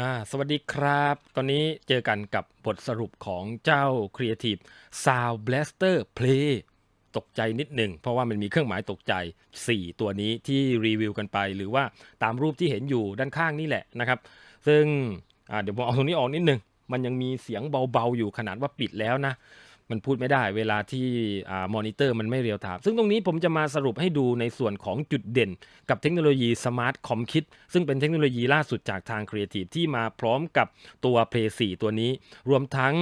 อ่าสวัสดีครับ ตอนนี้เจอกันกับบทสรุปของเจ้า Creative Sound Blaster Play ตกใจนิดหนึ่ง เพราะว่ามันมีเครื่องหมายตกใจ 4 ตัวนี้ที่รีวิวกันไป หรือว่าตามรูปที่เห็นอยู่ด้านข้างนี่แหละนะครับ ซึ่งเดี๋ยวผมเอาตรงนี้ออกนิดหนึ่ง มันยังมีเสียงเบาๆอยู่ขนาดว่าปิดแล้วนะ มันพูดไม่ได้เวลาที่มอนิเตอร์มันไม่เรียลไทม์ซึ่งตรงนี้ผมจะมาสรุปให้ดูในส่วนของจุดเด่น กับเทคโนโลยีสมาร์ทคอมคิดซึ่งเป็นเทคโนโลยีล่าสุดจากทาง Creative ที่มาพร้อมกับตัว Play 4 ตัวนี้ รวมทั้ง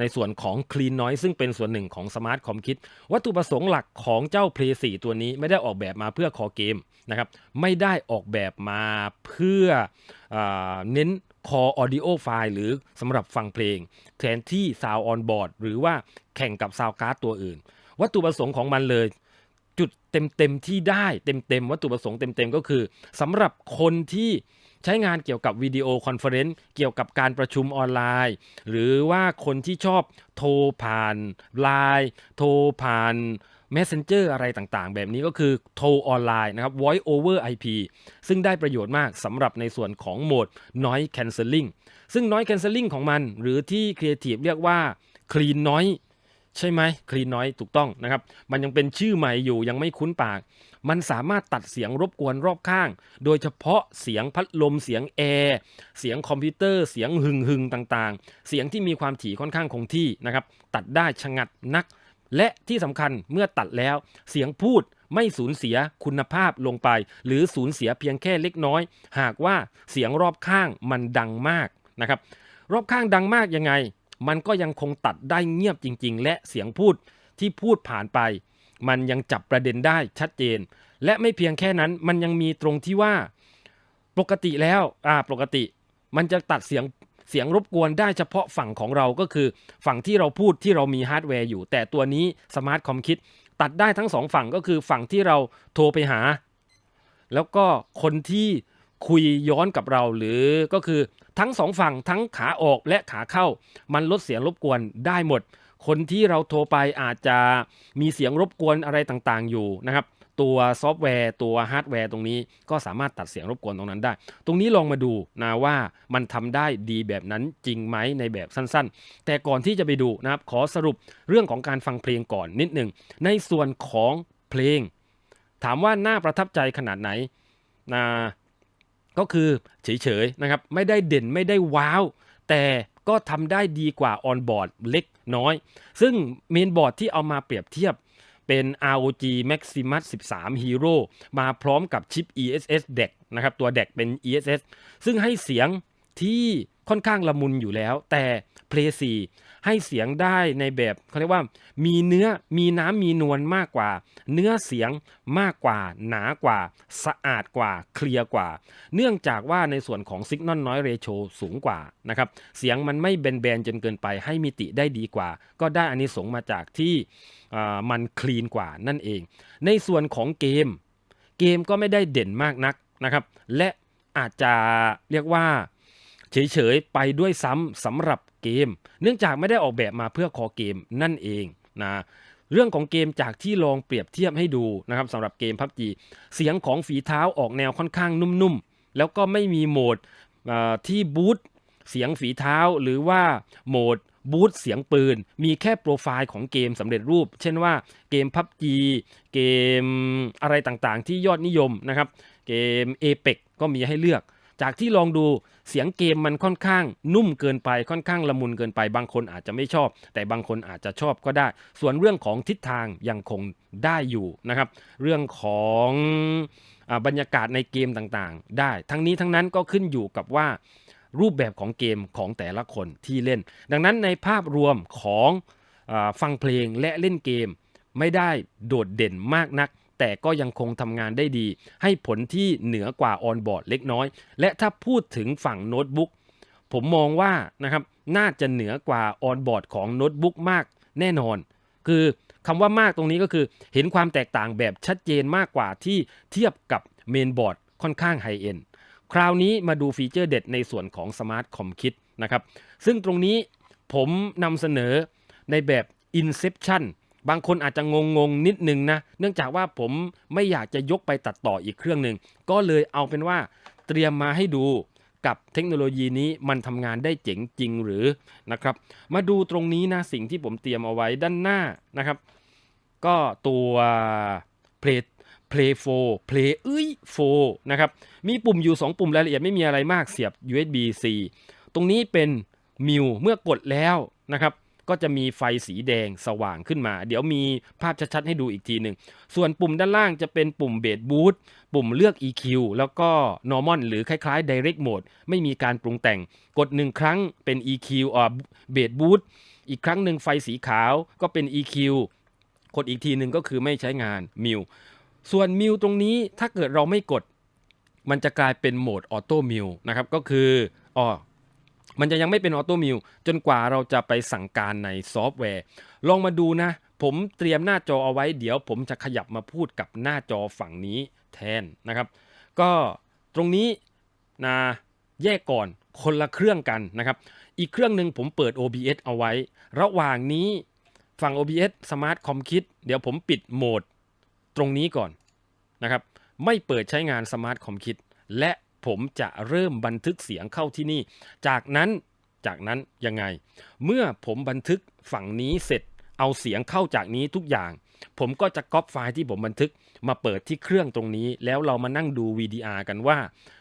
ในส่วนของ Clean Noise ซึ่งเป็นส่วนหนึ่งของสมาร์ทคอมคิดวัตถุประสงค์หลักของเจ้า Play 4 ตัวนี้ไม่ได้ออกแบบมาเพื่อคอเกมนะครับไม่ได้ออกแบบมาเพื่อเน้น คอาเน้น Core Audio File หรือสำหรับฟังเพลง แทนที่ Sound on Board หรือว่าแข่งกับ Sound Card ตัวอื่น วัตถุประสงค์ของมันเลย จุดเต็มๆที่ได้เต็มๆวัตถุประสงค์เต็มๆก็คือสำหรับคนที่ใช้งานเกี่ยวกับวิดีโอคอนเฟอเรนซ์เกี่ยวกับการประชุมออนไลน์ หรือว่าคนที่ชอบโทรผ่านไลน์โทรผ่าน Messenger อะไรต่างๆ แบบนี้ก็คือโทรออนไลน์นะครับ Voice over IP ซึ่งได้ประโยชน์มากสำหรับในส่วนของโหมด Noise Cancelling ซึ่ง Noise Cancelling ของมัน หรือที่ Creative เรียกว่า Clean Noise ใช่ไหม Clean Noise ถูกต้องนะครับ มันยังเป็นชื่อใหม่อยู่ยังไม่คุ้นปาก มันสามารถตัดเสียงรบกวนรอบข้าง โดยเฉพาะเสียงพัดลมเสียงแอร์เสียงคอมพิวเตอร์ เสียงหึงหึงๆต่างๆ เสียงที่มีความถี่ค่อนข้างคงที่นะครับ ตัดได้ชะงัดนัก และที่สำคัญเมื่อตัดแล้ว เสียงพูดไม่สูญเสียคุณภาพลงไป หรือสูญเสียเพียงแค่เล็กน้อย หากว่าเสียงรอบข้างมันดังมากนะครับ รอบข้างดังมากยังไง มันก็ยังคงตัดได้เงียบจริง ๆ และเสียงพูดที่พูดผ่านไป มันยังจับประเด็นได้ชัดเจน และไม่เพียงแค่นั้นมันยังมีตรงที่ว่า ปกติแล้วอ่าปกติ มันจะตัดเสียง เสียงรบกวนได้เฉพาะฝั่งของเราก็คือ ฝั่งที่เราพูดที่เรามีฮาร์ดแวร์อยู่ แต่ตัวนี้สมาร์ทคอมคิดตัดได้ทั้งสองฝั่งก็คือฝั่งที่เราโทรไปหา แล้วก็คนที่คุยย้อนกับเราหรือก็คือทั้งสองฝั่งทั้งขาออกและขาเข้า มันลดเสียงรบกวนได้หมด คนที่เราโทรไปอาจจะมีเสียงรบกวนอะไรต่างๆอยู่นะครับ ตัวซอฟต์แวร์ ตัวฮาร์ดแวร์ตรงนี้ก็สามารถตัดเสียงรบกวนตรงนั้นได้ ตรงนี้ลองมาดูนะว่ามันทำได้ดีแบบนั้นจริงไหมในแบบสั้นๆ แต่ก่อนที่จะไปดูนะครับขอสรุปเรื่องของการฟังเพลงก่อนนิดหนึ่งในส่วนของเพลง ถามว่าน่าประทับใจขนาดไหนนะก็คือเฉยๆนะครับไม่ได้เด่นไม่ได้ว้าว แต่ก็ทำได้ดีกว่าออนบอร์ดเล็กน้อย ซึ่งเมนบอร์ดที่เอามาเปรียบเทียบ เป็น ROG Maximus 13 Hero มาพร้อมกับชิป ESS DEC นะครับตัว DEC เป็น ESS ซึ่งให้เสียงที่ค่อนข้างละมุนอยู่แล้ว แต่ Play 4 ให้เสียงได้ในแบบเขาเรียกว่ามีเนื้อมีน้ำมีนวลมากกว่า เนื้อเสียงมากกว่า หนากว่า สะอาดกว่า เคลียร์กว่า เนื่องจากว่าในส่วนของ Signal Noise Ratio สูงกว่านะครับเสียงมันไม่แบนๆจนเกินไปให้มิติได้ดีกว่า ก็ได้อานิสงส์มาจากที่มันคลีนกว่านั่นเอง ในส่วนของเกม เกมก็ไม่ได้เด่นมากนักนะครับและอาจจะเรียกว่าเฉยๆไปด้วยซ้ำสำหรับ เกม เนื่องจากไม่ได้ออกแบบมาเพื่อคอเกมนั่นเองนะเรื่องของเกมจากที่ลองเปรียบเทียบให้ดูนะครับสำหรับเกม PUBG เสียงของฝีเท้าออกแนวค่อนข้างนุ่มๆ แล้วก็ไม่มีโหมดที่บูตเสียงฝีเท้าหรือว่าโหมดบูตเสียงปืน มีแค่โปรไฟล์ของเกมสำเร็จรูป เช่นว่าเกม PUBG เกมอะไรต่างๆ ที่ยอดนิยมนะครับ เกม Apex ก็มีให้เลือก จากที่ลองดูเสียงเกมมันค่อนข้างนุ่มเกินไปค่อนข้างละมุนเกินไป บางคนอาจจะไม่ชอบ แต่บางคนอาจจะชอบก็ได้ ส่วนเรื่องของทิศทางยังคงได้อยู่นะครับ เรื่องของอบรรยากาศในเกมต่างๆ ได้ ทั้งนี้ทั้งนั้นก็ขึ้นอยู่กับว่ารูปแบบของเกมของแต่ละคนที่เล่น ดังนั้นในภาพรวมของอฟังเพลงและเล่นเกมไม่ได้โดดเด่นมากนัก แต่ก็ยังคงทำงานได้ดี ให้ผลที่เหนือกว่าออนบอร์ดเล็กน้อย และถ้าพูดถึงฝั่งโน้ตบุ๊กผมมองว่านะครับน่าจะเหนือกว่าออนบอร์ดของโน้ตบุ๊กมากแน่นอน คือคำว่ามากตรงนี้ก็คือเห็นความแตกต่างแบบชัดเจนมากกว่าที่เทียบกับเมนบอร์ดค่อนข้างไฮเอ็นคราวนี้มาดูฟีเจอร์เด็ดในส่วนของ Smart Com Kit นะครับซึ่งตรงนี้ผมนำเสนอในแบบ Inception บางคนอาจจะงงงๆนิดนึงนะ เนื่องจากว่าผมไม่อยากจะยกไปตัดต่ออีกเครื่องหนึ่ง ก็เลยเอาเป็นว่าเตรียมมาให้ดูกับเทคโนโลยีนี้มันทำงานได้เจ๋งจริงหรือนะครับ มาดูตรงนี้นะสิ่งที่ผมเตรียมเอาไว้ด้านหน้านะครับ ก็ตัว Play Play 4 Play เอ้ย4นะครับ มีปุ่มอยู่ 2 ปุ่มรายละเอียดไม่มีอะไรมากเสียบ USB C ตรงนี้เป็นมิวเมื่อกดแล้วนะครับ ก็จะมีไฟสีแดงสว่างขึ้นมา เดี๋ยวมีภาพชัดๆให้ดูอีกทีหนึ่ง ส่วนปุ่มด้านล่างจะเป็นปุ่มเบสบูทปุ่มเลือก EQ แล้วก็ normal หรือคล้ายๆ direct mode ไม่มีการปรุงแต่ง กดหนึ่งครั้งเป็น EQ อ่าเบสบูทอีกครั้งหนึ่งไฟสีขาวก็เป็น EQ กดอีกทีหนึ่งก็คือไม่ใช้งานมิวส่วนมิวตรงนี้ถ้าเกิดเราไม่กด มันจะกลายเป็นโหมดออโต้มิวนะครับก็คืออ๋อ มันจะยังไม่เป็นออโต้มิวจนกว่าเราจะไปสั่งการในซอฟต์แวร์ ลองมาดูนะ ผมเตรียมหน้าจอเอาไว้เดี๋ยวผมจะขยับมาพูดกับหน้าจอฝั่งนี้แทนนะครับ ก็ตรงนี้นะแยกก่อนคนละเครื่องกันนะครับ อีกเครื่องหนึ่งผมเปิด OBS เอาไว้ ระหว่างนี้ฝั่ง OBS Smart Com Kit เดี๋ยวผมปิดโหมดตรงนี้ก่อนนะครับ ไม่เปิดใช้งาน Smart Com Kit และ ผมจะเริ่มบันทึกเสียงเข้าที่นี่ จากนั้นจากนั้นยังไง เมื่อผมบันทึกฝั่งนี้เสร็จเอาเสียงเข้าจากนี้ทุกอย่าง ผมก็จะก๊อปไฟล์ที่ผมบันทึกมาเปิดที่เครื่องตรงนี้ แล้วเรามานั่งดู VDR กันว่า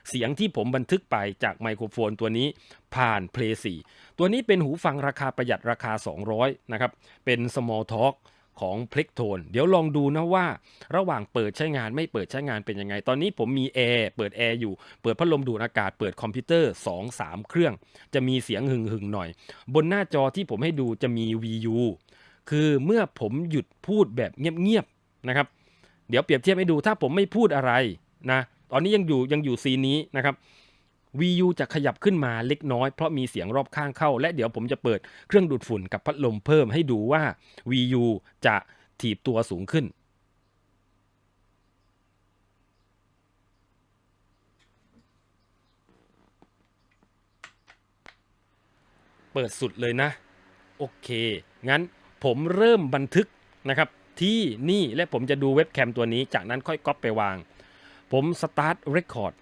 เสียงที่ผมบันทึกไปจากไมโครโฟนตัวนี้ผ่าน Play 4 ตัวนี้เป็นหูฟังราคาประหยัดราคา 200 นะครับ เป็น Small Talk ของ p l e x t o n e เดี๋ยวลองดูนะว่า ระหว่างเปิดใช้งานไม่เปิดใช้งานเป็นยังไง ตอนนี้ผมมีแอร์เปิดแอร์อยู่ เปิดพัดลมดูดอากาศ เปิดคอมพิวเตอร์ 2-3 เครื่อง จะมีเสียงหึงหึงหน่อย บนหน้าจอที่ผมให้ดูจะมี VU คือเมื่อผมหยุดพูดแบบเงียบๆนะครับ เดี๋ยวเปรียบเทียบให้ดูถ้าผมไม่พูดอะไรนะ ตอนนี้ยังอยู่ยังอยู่ซีนนี้นะครับ VU จะขยับขึ้นมาเล็กน้อยเพราะมีเสียงรอบข้างเข้า และเดี๋ยวผมจะเปิดเครื่องดูดฝุ่นกับพัดลมเพิ่มให้ดูว่า VU จะถีบตัวสูงขึ้น เปิดสุดเลยนะ โอเค งั้นผมเริ่มบันทึกนะครับ ที่นี่และผมจะดูเว็บแคมตัวนี้ จากนั้นค่อยก๊อปไปวาง ผมสตาร์ทเรคคอร์ด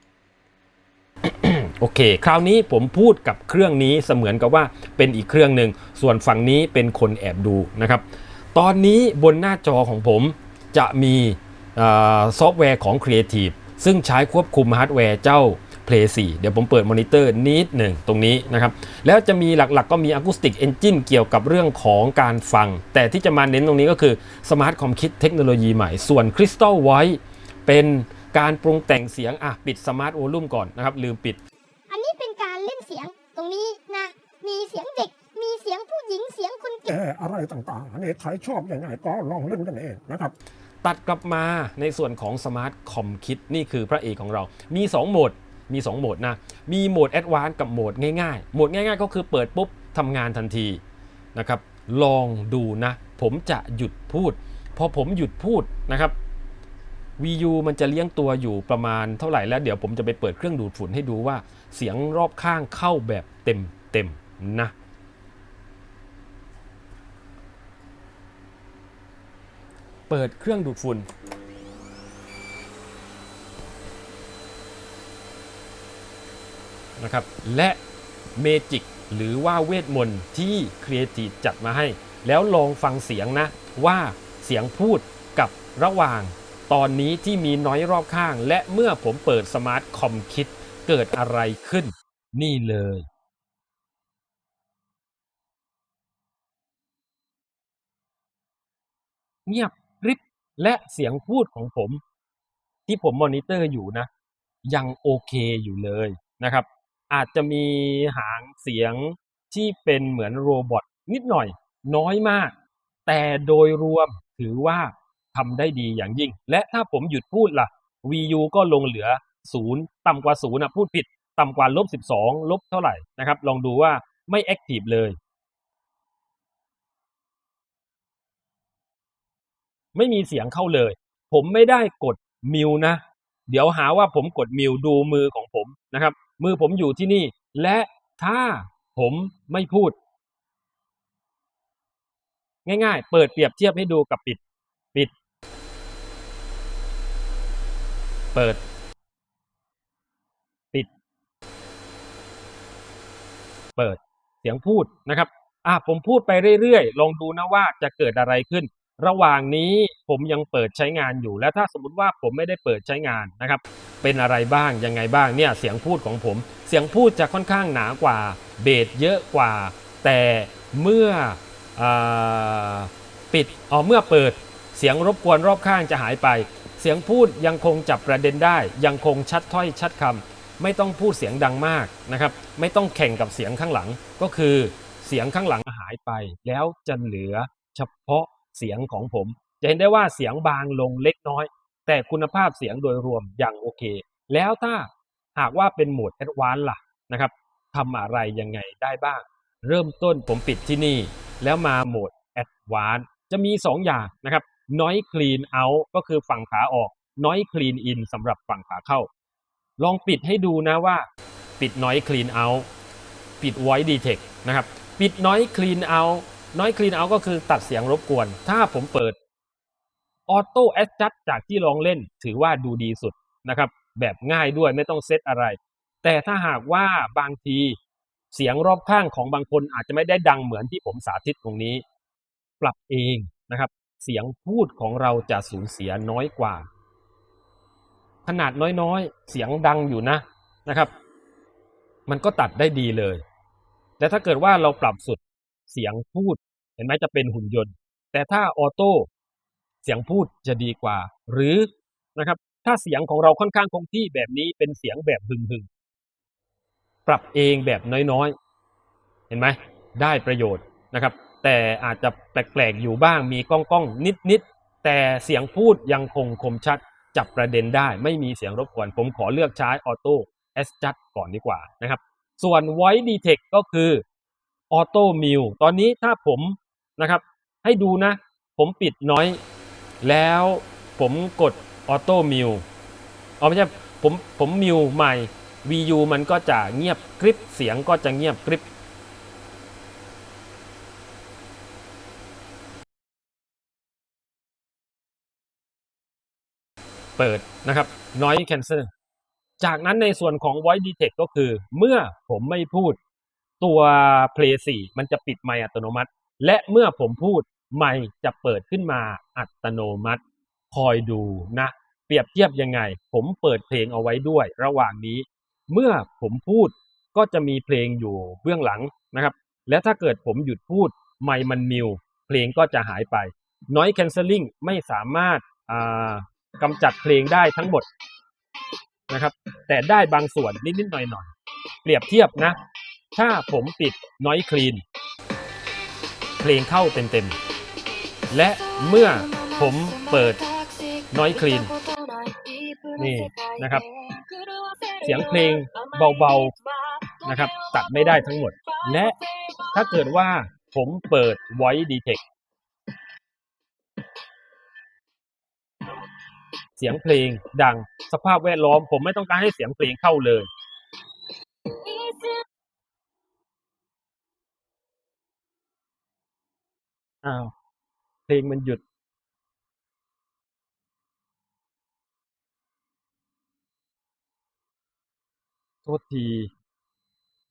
โอเค คราวนี้ผมพูดกับเครื่องนี้เสมือนกับว่าเป็นอีกเครื่องหนึ่ง ส่วนฝั่งนี้เป็นคนแอบดูนะครับ ตอนนี้บนหน้าจอของผมจะมีซอฟต์แวร์ของ Creative ซึ่งใช้ควบคุมฮาร์ดแวร์เจ้า Play 4 เดี๋ยวผมเปิดมอนิเตอร์นิดหนึ่งตรงนี้นะครับ แล้วจะมีหลักๆก็มี Acoustic Engine เกี่ยวกับเรื่องของการฟัง แต่ที่จะมาเน้นตรงนี้ก็คือ Smart Com Kit เทคโนโลยีใหม่ ส่วน Crystal Voice เป็นการปรุงแต่งเสียง อะ ปิด Smart Volume ก่อนนะครับ ลืมปิด ตรงนี้นะมีเสียงเด็ก มีเสียงผู้หญิงเสียงคนแก่แก่อะไรต่างๆ อันนี้ใครชอบยังไงก็ลองเล่นกันเองนะครับ ตัดกลับมาในส่วนของ Smart Com Kit นี่คือพระเอกของเรา มี 2 โหมด มี 2 โหมดนะ มีโหมด Advanced กับโหมดง่ายๆ โหมดง่ายๆ ก็คือเปิดปุ๊บทำงานทันทีนะครับ ลองดูนะ ผมจะหยุดพูด พอผมหยุดพูดนะครับ VU มันจะเลี้ยงตัวอยู่ประมาณเท่าไหร่แล้วเดี๋ยวผมจะไปเปิดเครื่องดูดฝุ่นให้ดูว่าเสียงรอบข้างเข้าแบบเต็มเต็มนะเปิดเครื่องดูดฝุ่น นะครับ และเมจิกหรือว่าเวทมนต์ที่ Creative จัดมาให้ แล้วลองฟังเสียงนะ ว่าเสียงพูดกับระหว่าง ตอนนี้ที่มีน้อยรอบข้าง และเมื่อผมเปิดสมาร์ทคอมคิดเกิดอะไรขึ้น นี่เลย เงียบกริบและเสียงพูดของผม ที่ผมมอนิเตอร์อยู่นะ ยังโอเคอยู่เลยนะครับ อาจจะมีหางเสียงที่เป็นเหมือนโรบอทนิดหน่อย น้อยมาก แต่โดยรวมถือว่า ทำได้ดีอย่างยิ่ง และถ้าผมหยุดพูดล่ะ VU ก็ลงเหลือศูนย์ต่ำกว่าศูนย์นะพูดผิด ต่ำกว่าลบ12ลบเท่าไหร่นะครับ ลองดูว่าไม่แอคทีฟเลย ไม่มีเสียงเข้าเลย ผมไม่ได้กดมิวนะ เดี๋ยวหาว่าผมกดมิวดูมือของผมนะครับ มือผมอยู่ที่นี่ และถ้าผมไม่พูด ง่ายๆ เปิดเปรียบเทียบให้ดูกับปิด ปิด เปิด ปิด เปิดเสียงพูดนะครับอะผมพูดไปเรื่อยๆ ลองดูนะว่าจะเกิดอะไรขึ้น ระหว่างนี้ผมยังเปิดใช้งานอยู่ และถ้าสมมติว่าผมไม่ได้เปิดใช้งานนะครับ เป็นอะไรบ้างยังไงบ้างเนี่ยเสียงพูดของผม เสียงพูดจะค่อนข้างหนากว่าเบสเยอะกว่า แต่เมื่ออปิดอ๋อเมื่อเปิดเสียงรบกวนรอบข้างจะหายไป เสียงพูดยังคงจับประเด็นได้ ยังคงชัดถ้อยชัดคำไม่ต้องพูดเสียงดังมากนะครับ ไม่ต้องแข่งกับเสียงข้างหลัง ก็คือเสียงข้างหลังหายไป แล้วจะเหลือเฉพาะเสียงของผม จะเห็นได้ว่าเสียงบางลงเล็กน้อย แต่คุณภาพเสียงโดยรวมยังโอเค แล้วถ้าหากว่าเป็นโหมดแอดวานซ์ล่ะนะครับทำอะไรยังไงได้บ้าง เริ่มต้นผมปิดที่นี่ แล้วมาโหมดแอดวานซ์จะมี 2 อย่างนะครับ noise clean out ก็คือฝั่งขาออก noise clean in สำหรับฝั่งขาเข้า ลองปิดให้ดูนะว่า ปิด noise clean out ปิด voice detect นะครับ ปิด noise clean out noise clean out ก็คือตัดเสียงรบกวน ถ้าผมเปิด auto adjust จากที่ลองเล่นถือว่าดูดีสุดนะครับ แบบง่ายด้วยไม่ต้องเซตอะไร แต่ถ้าหากว่าบางทีเสียงรอบข้างของบางคนอาจจะไม่ได้ดังเหมือนที่ผมสาธิตตรงนี้ ปรับเองนะครับ เสียงพูดของเราจะสูญเสียน้อยกว่า ขนาดน้อยๆ เสียงดังอยู่นะนะครับ มันก็ตัดได้ดีเลย แต่ถ้าเกิดว่าเราปรับสุดเสียงพูด เห็นไหมจะเป็นหุ่นยนต์ แต่ถ้าออโต้เสียงพูดจะดีกว่า หรือนะครับ ถ้าเสียงของเราค่อนข้างคงที่แบบนี้เป็นเสียงแบบหึงหึงๆปรับเองแบบน้อยๆ เห็นไหมได้ประโยชน์นะครับ แต่อาจจะแปลกๆอยู่บ้างมีก้องก้องนิดนิดๆแต่เสียงพูดยังคงคมชัดจับประเด็นได้ ไม่มีเสียงรบกวน ผมขอเลือกใช้ออโต้ adjust ก่อนดีกว่านะครับ ส่วน voice detect ก็คือออโต้มิวตอนนี้ถ้าผมนะครับให้ดูนะ ผมปิดน้อย แล้วผมกดออโต้มิวอ๋อไม่ใช่ผมผมมิวใหม่ VU มันก็จะเงียบกริบเสียงก็จะเงียบกริบ เปิดนะครับ noise cancel จากนั้นในส่วนของ voice detect ก็คือ เมื่อผมไม่พูดตัว play 4 มันจะปิดไมค์อัตโนมัติ และเมื่อผมพูดไมค์จะเปิดขึ้นมาอัตโนมัติ คอยดูนะ เปรียบเทียบยังไง ผมเปิดเพลงเอาไว้ด้วย ระหว่างนี้ เมื่อผมพูดก็จะมีเพลงอยู่เบื้องหลังนะครับ และถ้าเกิดผมหยุดพูดไมค์มันมิวเพลงก็จะหายไป noise cancelling ไม่สามารถ กำจัดเพลงได้ทั้งหมดนะครับ แต่ได้บางส่วนนิดๆหน่อยๆ เปรียบเทียบนะ ถ้าผมปิด noise clean เพลงเข้าเต็มๆ และเมื่อผมเปิด noise clean นี่นี่นะครับ เสียงเพลงเบาๆนะครับ ตัดไม่ได้ทั้งหมด และและถ้าเกิดว่าผมเปิด voice detect เสียงเพลงดัง สภาพแวดล้อม ผมไม่ต้องการให้เสียงเพลงเข้าเลย อ้าว เพลงมันหยุด โทษที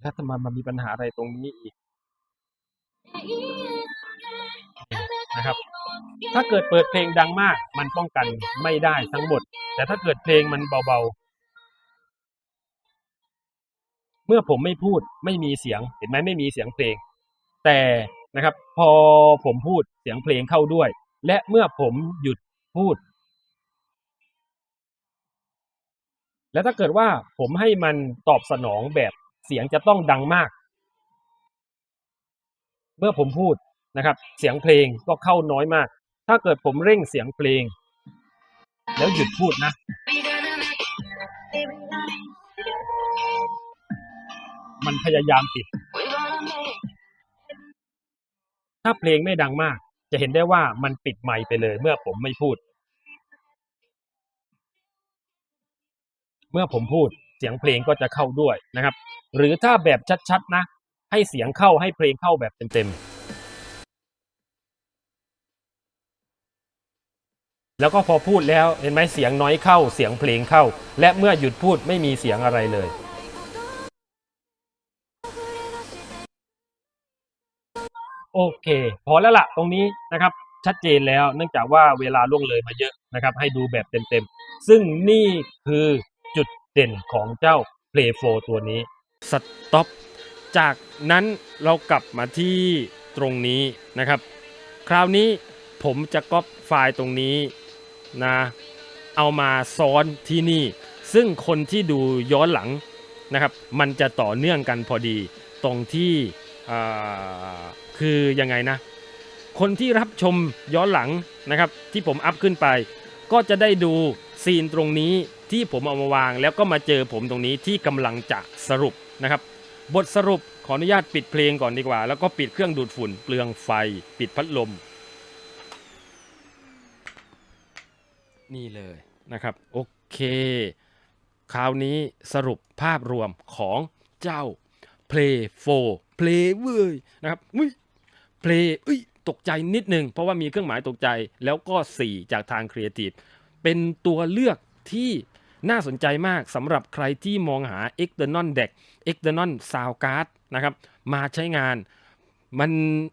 แล้วทำไมมันมีปัญหาอะไรตรงนี้อีก นะครับ ถ้าเกิดเปิดเพลงดังมาก มันป้องกันไม่ได้ทั้งหมด แต่ถ้าเกิดเพลงมันเบาๆ เมื่อผมไม่พูดไม่มีเสียง เห็นไหมไม่มีเสียงเพลง แต่นะครับ พอผมพูดเสียงเพลงเข้าด้วย และเมื่อผมหยุดพูด แล้วถ้าเกิดว่าผมให้มันตอบสนองแบบเสียงจะต้องดังมาก เมื่อผมพูดนะครับ เสียงเพลงก็เข้าน้อยมาก ถ้าเกิดผมเร่งเสียงเพลง แล้วหยุดพูดนะ มันพยายามปิด ถ้าเพลงไม่ดังมาก จะเห็นได้ว่ามันปิดไมค์ไปเลย เมื่อผมไม่พูด เมื่อผมพูดเสียงเพลงก็จะเข้าด้วยนะครับ หรือถ้าแบบชัดๆนะ ให้เสียงเข้าให้เพลงเข้าแบบเต็มๆ แล้วก็พอพูดแล้วเห็นไหมเสียงน้อยเข้าเสียงเพลงเข้า และเมื่อหยุดพูดไม่มีเสียงอะไรเลย โอเค พอแล้วล่ะตรงนี้นะครับ ชัดเจนแล้วเนื่องจากว่าเวลาล่วงเลยมาเยอะนะครับ ให้ดูแบบเต็มๆ ซึ่งนี่คือจุดเด่นของเจ้า Play 4ตัวนี้สต็อปจากนั้นเรากลับมาที่ตรงนี้นะครับ คราวนี้ผมจะก๊อปไฟล์ตรงนี้ นะเอามาซ้อนที่นี่ ซึ่งคนที่ดูย้อนหลังนะครับ มันจะต่อเนื่องกันพอดี ตรงที่คือยังไงนะ คนที่รับชมย้อนหลังนะครับ ที่ผมอัพขึ้นไป ก็จะได้ดูซีนตรงนี้ที่ผมเอามาวาง แล้วก็มาเจอผมตรงนี้ที่กำลังจะสรุปนะครับ บทสรุปขออนุญาตปิดเพลงก่อนดีกว่า แล้วก็ปิดเครื่องดูดฝุ่นเปลืองไฟ ปิดพัดลม นี่เลยนะครับ โอเค คราวนี้สรุปภาพรวมของเจ้า Play 4 Play เว้ยนะครับอุ้ย Play อุ้ยตกใจนิดนึง เพราะว่ามีเครื่องหมายตกใจแล้วก็ 4 จากทาง Creative เป็นตัวเลือกที่น่าสนใจมากสำหรับใครที่มองหา External Deck External Sound Card นะครับ มาใช้งานมัน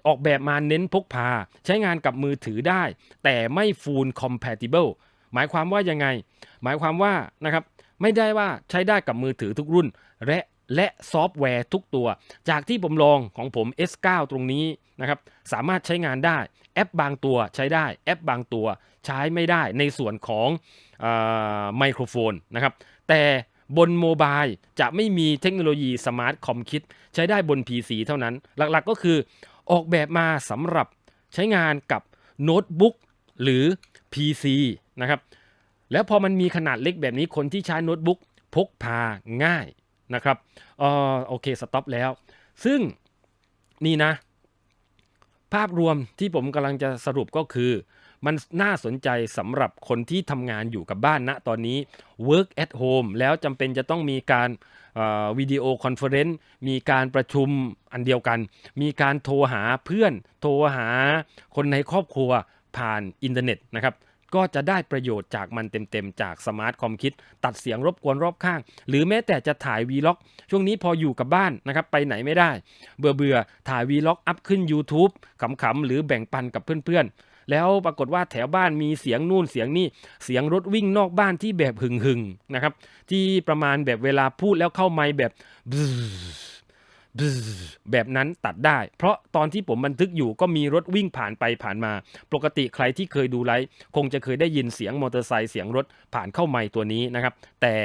ออกแบบมาเน้นพกพา ใช้งานกับมือถือได้ แต่ไม่ Full Compatible หมายความว่ายังไง หมายความว่านะครับไม่ได้ว่าใช้ได้กับมือถือทุกรุ่น และและซอฟต์แวร์ทุกตัว จากที่ผมลองของผม S9 ตรงนี้นะครับสามารถใช้งานได้แอปบางตัวใช้ได้แอปบางตัวใช้ไม่ได้ในส่วนของไมโครโฟนนะครับแต่บนโมบายจะไม่มีเทคโนโลยีสมาร์ทคอมคิดใช้ได้บน PC เท่านั้น หลักๆก็คือออกแบบมาสำหรับใช้งานกับโน้ตบุ๊กหรือ PC นะครับ แล้วพอมันมีขนาดเล็กแบบนี้คนที่ใช้โน้ตบุ๊กพกพาง่ายนะครับเออโอเคสต็อปแล้ว ซึ่งนี่นะ ภาพรวมที่ผมกำลังจะสรุปก็คือ มันน่าสนใจสำหรับคนที่ทำงานอยู่กับบ้านณตอนนี้ work at home แล้วจำเป็นจะต้องมีการวิดีโอคอนเฟอเรนซ์มีการประชุมอันเดียวกัน มีการโทรหาเพื่อน โทรหาคนในครอบครัว ผ่านอินเทอร์เน็ตนะครับก็จะได้ประโยชน์จากมันเต็มๆ จากสมาร์ทคอมคิด ตัดเสียงรบกวนรอบข้าง หรือแม้แต่จะถ่ายวีล็อก ช่วงนี้พออยู่กับบ้านนะครับไปไหนไม่ได้ เบื่อเบื่อถ่ายวีล็อกอัพขึ้น YouTube ขำๆ หรือแบ่งปันกับเพื่อนๆ แล้วปรากฏว่าแถวบ้านมีเสียงนู่นเสียงนี่เสียงรถวิ่งนอกบ้านที่แบบหึงๆนะครับที่ประมาณแบบเวลาพูดแล้วเข้าไม์แบบ แบบนั้นตัดได้ เพราะตอนที่ผมบันทึกอยู่ก็มีรถวิ่งผ่านไปผ่านมา ปกติใครที่เคยดูไลฟ์คงจะเคยได้ยินเสียงมอเตอร์ไซค์เสียงรถผ่านเข้าไมค์ตัวนี้นะครับ แต่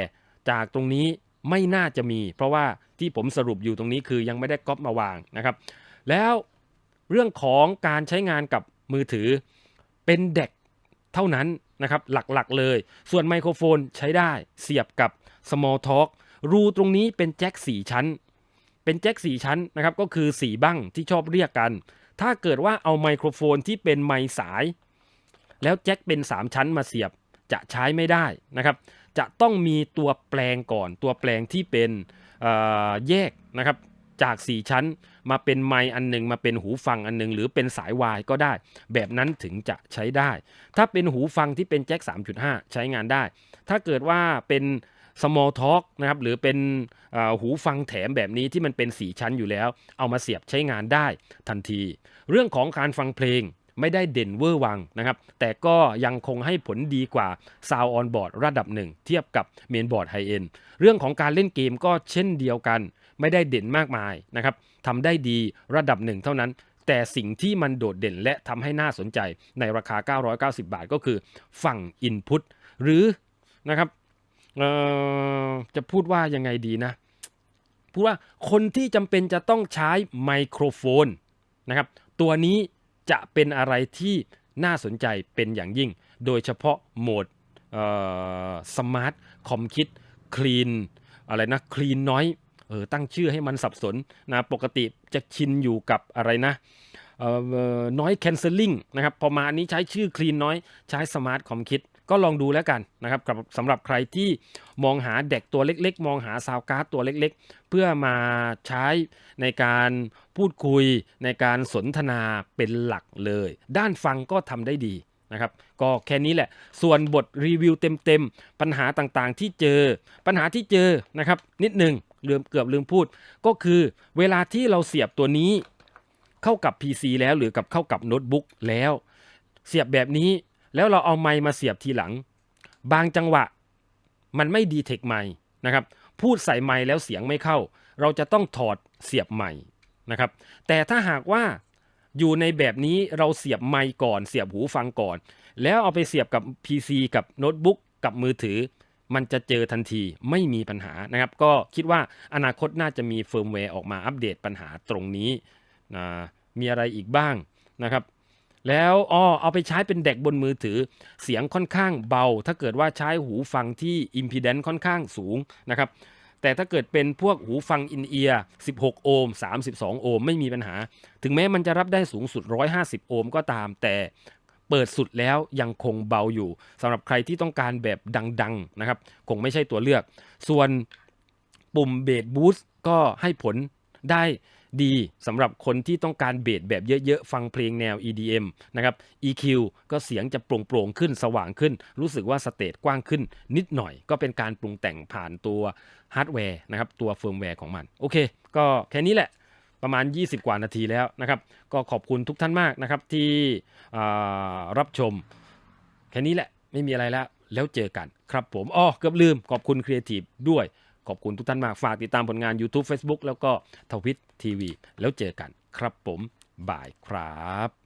จากตรงนี้ไม่น่าจะมี เพราะว่าที่ผมสรุปอยู่ตรงนี้คือยังไม่ได้ก๊อปมาวางนะครับ แล้วเรื่องของการใช้งานกับมือถือเป็นเด็กเท่านั้นนะครับหลักๆเลย ส่วนไมโครโฟนใช้ได้เสียบกับ small talk รูตรงนี้เป็นแจ็ค4ชั้น เป็นแจ็ค4ชั้นนะครับก็คือ4บั้งที่ชอบเรียกกัน ถ้าเกิดว่าเอาไมโครโฟนที่เป็นไมค์สาย แล้วแจ็คเป็น 3 ชั้นมาเสียบจะใช้ไม่ได้นะครับ จะต้องมีตัวแปลงก่อน ตัวแปลงที่เป็นเอ่อแยกนะครับจาก 4 ชั้นมาเป็นไมค์อันหนึ่งมาเป็นหูฟังอันหนึงหรือเป็นสายวายก็ได้ แบบนั้นถึงจะใช้ได้ ถ้าเป็นหูฟังที่เป็นแจ็ค3.5 ใช้งานได้ ถ้าเกิดว่าเป็น small talk นะครับหรือเป็นหูฟังแถมแบบนี้ที่มันเป็น4ชั้นอยู่แล้ว เอามาเสียบใช้งานได้ทันที เรื่องของการฟังเพลงไม่ได้เด่นเวอร์วังนะครับ แต่ก็ยังคงให้ผลดีกว่า Sound on Board ระดับหนึ่งเทียบกับเมนบอร์ดไฮเอ็นเรื่องของการเล่นเกมก็เช่นเดียวกัน ไม่ได้เด่นมากมายนะครับทำได้ดีระดับหนึ่งเท่านั้น แต่สิ่งที่มันโดดเด่นและทำให้น่าสนใจในราคา 990 บาทก็คือฝั่ง Input หรือนะครับ เอ่อจะพูดว่ายังไงดีนะพูดว่าคนที่จำเป็นจะต้องใช้ไมโครโฟนนะครับ ตัวนี้จะเป็นอะไรที่น่าสนใจเป็นอย่างยิ่ง โดยเฉพาะโหมดสมาร์ทคอมคิดคลีนอะไรนะคลีนน้อยเออตั้งชื่อให้มันสับสนนะปกติจะชินอยู่กับอะไรนะน้อยแคนเซลลิงนะครับพอมาอันนี้ใช้ชื่อคลีนน้อยใช้สมาร์ทคอมคิด ก็ลองดูแล้วกันนะครับสำหรับใครที่มองหาเด็กตัวเล็ก ๆ มองหาซาวการ์ดตัวเล็ก ๆ เพื่อมาใช้ในการพูดคุยในการสนทนาเป็นหลักเลย ด้านฟังก็ทำได้ดีนะครับก็แค่นี้แหละ ส่วนบทรีวิวเต็มๆ ปัญหาต่างๆที่เจอ ปัญหาที่เจอนะครับ นิดหนึ่งลืมเกือบลืมพูด ก็คือเวลาที่เราเสียบตัวนี้เข้ากับ PC แล้วหรือกับเข้ากับโน้ตบุ๊กแล้ว เสียบแบบนี้ แล้วเราเอาไมค์มาเสียบทีหลัง บางจังหวะมันไม่ดีเทคไมค์นะครับ พูดใส่ไมค์แล้วเสียงไม่เข้า เราจะต้องถอดเสียบใหม่นะครับ แต่ถ้าหากว่าอยู่ในแบบนี้เราเสียบไมค์ก่อน เสียบหูฟังก่อน แล้วเอาไปเสียบกับ PC กับโน้ตบุ๊กกับมือถือ มันจะเจอทันทีไม่มีปัญหานะครับ ก็คิดว่าอนาคตน่าจะมีเฟิร์มแวร์ออกมาอัปเดตปัญหาตรงนี้นะมีอะไรอีกบ้างนะครับ แล้วอ้อเอาไปใช้เป็นเด็กบนมือถือ เสียงค่อนข้างเบา ถ้าเกิดว่าใช้หูฟังที่ impedance ค่อนข้างสูงนะครับแต่ถ้าเกิดเป็นพวกหูฟังอินเอียร์16 โอห์ม 32 โอห์มไม่มีปัญหา ถึงแม้มันจะรับได้สูงสุด 150 โอห์มก็ตาม แต่เปิดสุดแล้วยังคงเบาอยู่สำหรับใครที่ต้องการแบบดังๆนะครับ คงไม่ใช่ตัวเลือก ส่วนปุ่มเบสบูสต์ก็ให้ผลได้ ดีสำหรับคนที่ต้องการเบสแบบเยอะๆ ฟังเพลงแนว EDM นะครับ EQ ก็เสียงจะโปร่งๆขึ้นสว่างขึ้น รู้สึกว่าสเตจกว้างขึ้น นิดหน่อยก็เป็นการปรุงแต่งผ่านตัวฮาร์ดแวร์นะครับตัวเฟิร์มแวร์ของมัน โอเค ก็แค่นี้แหละประมาณ 20 กว่านาทีแล้วนะครับ ก็ขอบคุณทุกท่านมากนะครับที่รับชม แค่นี้แหละไม่มีอะไรแล้วแล้วเจอกันครับผมอ๋อเกือบลืมขอบคุณครีเอทีฟด้วย ขอบคุณทุกท่านมาก ฝากติดตามผลงาน YouTube Facebook แล้วก็ทวิตทีวีแล้วเจอกันครับผมบ่ายครับ